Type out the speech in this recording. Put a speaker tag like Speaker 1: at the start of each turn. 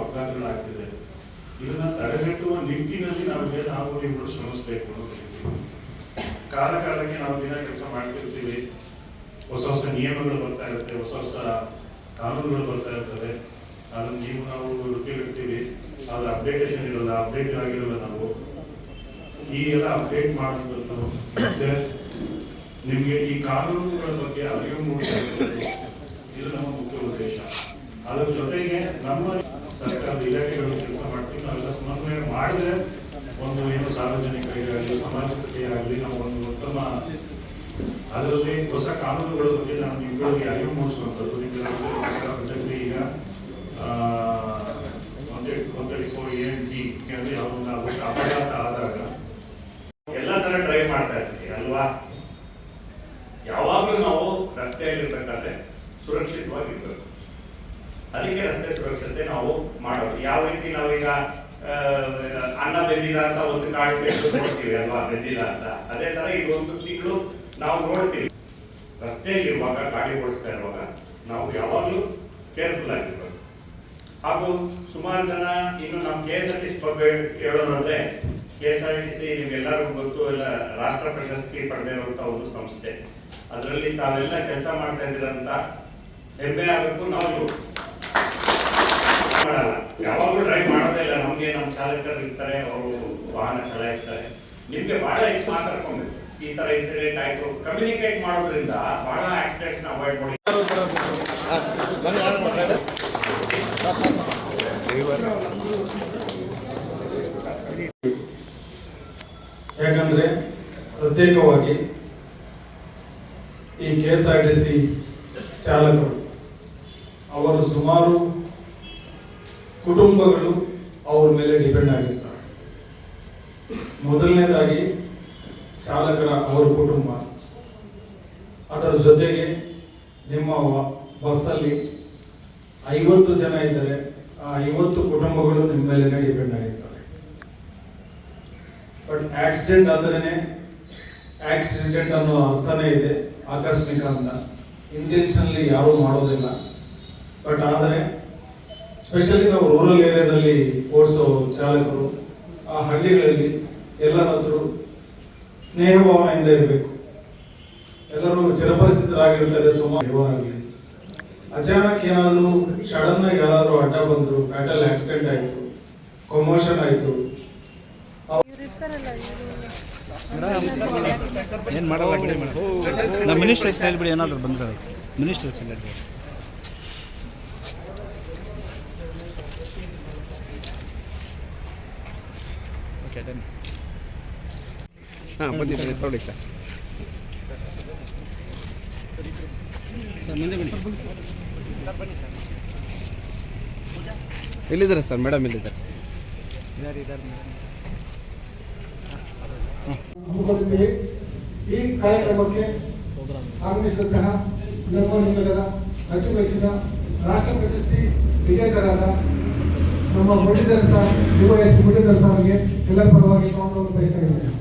Speaker 1: ಅಪಘಾತಗಳಾಗ್ತಿದೆ ಇದನ್ನ ತಡೆಗಟ್ಟುವ ನಿಟ್ಟಿನಲ್ಲಿ ನಾವು ನಾವು ಇವರು ಶ್ರಮಿಸಬೇಕು. ಕಾಲ ಕಾಲಕ್ಕೆ ನಾವು ದಿನ ಕೆಲಸ ಮಾಡ್ತಿರ್ತೀವಿ. ಹೊಸ ಹೊಸ ನಿಯಮಗಳು ಬರ್ತಾ ಇರುತ್ತೆ, ಹೊಸ ಹೊಸ ಕಾನೂನುಗಳು ಬರ್ತಾ ಇರ್ತವೆ. ಅದನ್ನ ನೀವು ನಾವು ಗೊತ್ತಿರ್ತೀವಿ ಅದ್ರ ಅಪ್ಡೇಟೇಷನ್ ಇರಲ್ಲ ಅಪ್ಡೇಟ್ ಆಗಿರಲ್ಲ ನಾವು. ಈ ಎಲ್ಲ ಅಪ್ಡೇಟ್ ಮಾಡುವಂಥದ್ದು. ಮತ್ತೆ ನಿಮಗೆ ಈ ಕಾನೂನುಗಳ ಬಗ್ಗೆ ಅರಿವು ಮೂಡಿಸುವಂಥದ್ದು ಇದು ನಮ್ಮ ಮುಖ್ಯ ಉದ್ದೇಶ. ಅದರ ಜೊತೆಗೆ ನಮ್ಮ ಸರ್ಕಾರದ ಇಲಾಖೆಗಳು ಕೆಲಸ ಮಾಡ್ತೀವಿ. ನಾವೆಲ್ಲ ಸಮನ್ವಯ ಮಾಡಿದ್ರೆ ಒಂದು ಏನು ಸಾರ್ವಜನಿಕರಿಗೆ ಆಗಲಿ ಸಮಾಜಕ್ಕೆ ಆಗಲಿ, ನಾವು ಒಂದು ಉತ್ತಮ ಅದರಲ್ಲಿ ಹೊಸ ಕಾನೂನುಗಳ ಬಗ್ಗೆ ನಾವು ನಿಮ್ಗಳಿಗೆ ಅರಿವು ಮೂಡಿಸುವಂಥದ್ದು. ನಿಮಗೆ ಈಗ one thirty four N T ಅಂದರೆ ಅದಕ್ಕೆ ಅಪಘಾತ ಆದಾಗ
Speaker 2: ಎಲ್ಲ ತರ ಡ್ರೈವ್ ಮಾಡ್ತಾ ಇರ್ತೀವಿ ಅಲ್ವಾ? ಯಾವಾಗಲೂ ನಾವು ರಸ್ತೆಯಲ್ಲಿ ಇರ್ಬೇಕಾದ್ರೆ ಸುರಕ್ಷಿತವಾಗಿರ್ಬೇಕು. ಅದಕ್ಕೆ ರಸ್ತೆ ಸುರಕ್ಷತೆ ನಾವು ಮಾಡೋದು. ಯಾವ ರೀತಿ ನಾವೀಗ ಅನ್ನ ಬೆಂದಿಲ್ಲ ಅಂತ ಒಂದು ತೆಗೆದು ನೋಡ್ತೀವಿ ಅಲ್ವಾ? ಬೆಂದಿದ ಅಂತ. ಅದೇ ತರ ಈಗ ಒಂದು ತಿಂಗಳು ನಾವು ನೋಡ್ತೀವಿ. ರಸ್ತೆಯಲ್ಲಿ ಇರುವಾಗ ಗಾಡಿ ಓಡಿಸ್ತಾ ಇರುವಾಗ ನಾವು ಯಾವಾಗಲೂ ಕೇರ್ಫುಲ್ ಆಗಿರ್ಬೇಕು. ಹಾಗೂ ಸುಮಾರು ಜನ ಇನ್ನು ನಮ್ಮ K S R T C ಬಗ್ಗೆ ಹೇಳೋದಾದ್ರೆ K S R T C ನಿಮ್ಗೆಲ್ಲರಿಗೂ ಗೊತ್ತು, ಎಲ್ಲ ರಾಷ್ಟ್ರ ಪ್ರಶಸ್ತಿ ಪಡೆದಿರುವಂತ ಒಂದು ಸಂಸ್ಥೆ. ಅದರಲ್ಲಿ ತಾವೆಲ್ಲ ಕೆಲಸ ಮಾಡ್ತಾ ಇದ್ದೀರಂತ ಹೆಮ್ಮೆ ಆಗಬೇಕು. ನಾವು ಮಾಡಲ್ಲ ಯಾವಾಗಲೂ ಡ್ರೈವ್ ಮಾಡೋದೇ ಇಲ್ಲ. ನಮಗೆ ನಮ್ಮ ಚಾಲಕರು ಇರ್ತಾರೆ ಅವರು ವಾಹನ ಚಲಾಯಿಸ್ತಾರೆ. ನಿಮಗೆ ಬಹಳ ಎಕ್ಸ್ ಮಾತಾಡ್ಕೊಬೇಕು ಈ ತರ ಇನ್ಸಿಡೆಂಟ್ ಆಯ್ತು. ಕಮ್ಯುನಿಕೇಟ್ ಮಾಡೋದ್ರಿಂದ ಬಹಳ ಆಕ್ಸಿಡೆಂಟ್ಸ್ನ ಅವಾಯ್ಡ್ ಮಾಡಿ.
Speaker 3: ಯಾಕಂದ್ರೆ ಪ್ರತ್ಯೇಕವಾಗಿ ಈ K S R T C ಚಾಲಕರು ಅವರು ಸುಮಾರು ಕುಟುಂಬಗಳು ಅವ್ರ ಮೇಲೆ ಡಿಪೆಂಡ್ ಆಗಿರ್ತಾರೆ. ಮೊದಲನೇದಾಗಿ ಚಾಲಕರ ಅವರ ಕುಟುಂಬ. ಅದರ ಜೊತೆಗೆ ನಿಮ್ಮ ಬಸ್ ಬಸ್ಸಲ್ಲಿ ಐವತ್ತು ಜನ ಇದ್ದಾರೆ ಆ ಐವತ್ತು ಕುಟುಂಬಗಳು ನಿಮ್ಮ ಮೇಲೆ ಡಿಪೆಂಡ್ ಆಗಿರ್ತವೆ ಬಟ್ ಆಕ್ಸಿಡೆಂಟ್ ಅಂದ್ರೆ ಆಕ್ಸಿಡೆಂಟ್ ಅನ್ನೋ ಅರ್ಥನೇ ಇದೆ ಆಕಸ್ಮಿಕ ಅಂತ. ಇಂಟೆನ್ಷನ್ಲಿ ಯಾರೂ ಮಾಡೋದಿಲ್ಲ. ಬಟ್ ಆದರೆ ಸ್ಪೆಷಲಿ ನಾವು ರೂರಲ್ ಏರಿಯಾದಲ್ಲಿ ಓಡಿಸೋ ಚಾಲಕರು, ಆ ಹಳ್ಳಿಗಳಲ್ಲಿ ಎಲ್ಲರತ್ರ ಸ್ನೇಹ ಭಾವನೆಯಿಂದ ಇರಬೇಕು. ಎಲ್ಲರೂ ಚಿರಪರಿಚಿತರಾಗಿರ್ತಾರೆ, ಸುಮಾರು ಆಗಲಿ ಅಚಾನಕ್ ಏನಾದರೂ ಸಡನ್ ಆಗಿ ಯಾರಾದರೂ ಅಡ್ಡ ಬಂದರು ಫ್ಯಾಟಲ್ ಆಕ್ಸಿಡೆಂಟ್ ಆಯಿತು ಕೊಮೋಷನ್ ಆಯಿತು,
Speaker 4: ಏನು ಮಾಡಲ್ಲ ಬಿಡಿ ಮೇಡಮ್. ನಮ್ಮ ಮಿನಿಸ್ಟರ್ಸ್ ಹೇಳ್ಬಿಡಿ ಏನಾದರೂ ಬಂದ್ರೆ ಮಿನಿಸ್ಟರ್ಸ್ ಇಲ್ಲ ಡನ್
Speaker 5: ಹಾಂ ಬಂದಿದ್ದೀನಿ ತೊಗೊಳ್ಳಿ. ಸರ್
Speaker 4: ಸರ್ ಮುಂದೆ ಬನ್ನಿ.
Speaker 5: ಎಲ್ಲಿದ್ದಾರೆ ಸರ್? ಮೇಡಮ್ ಎಲ್ಲಿದ್ದಾರೆ?
Speaker 6: ಈ ಕಾರ್ಯಕ್ರಮಕ್ಕೆ ಆಗಮಿಸಿದಂತಹ ನಮ್ಮ ನಿಮ್ಮೆಲ್ಲರ ಅಚ್ಚುಮೆಚ್ಚಿನ ರಾಷ್ಟ್ರ ಪ್ರಶಸ್ತಿ ವಿಜೇತರಾದ ನಮ್ಮ ಮುರಳೀಧರ ಸರ್ ಯುವ ಎಸ್ ಮುರಳೀಧರ ಸರ್ಗೆ ಎಲ್ಲ ಪರವಾಗಿ ಸ್ವಾಗತವನ್ನು ಬಯಸ್ತಾ ಇದ್ದೇನೆ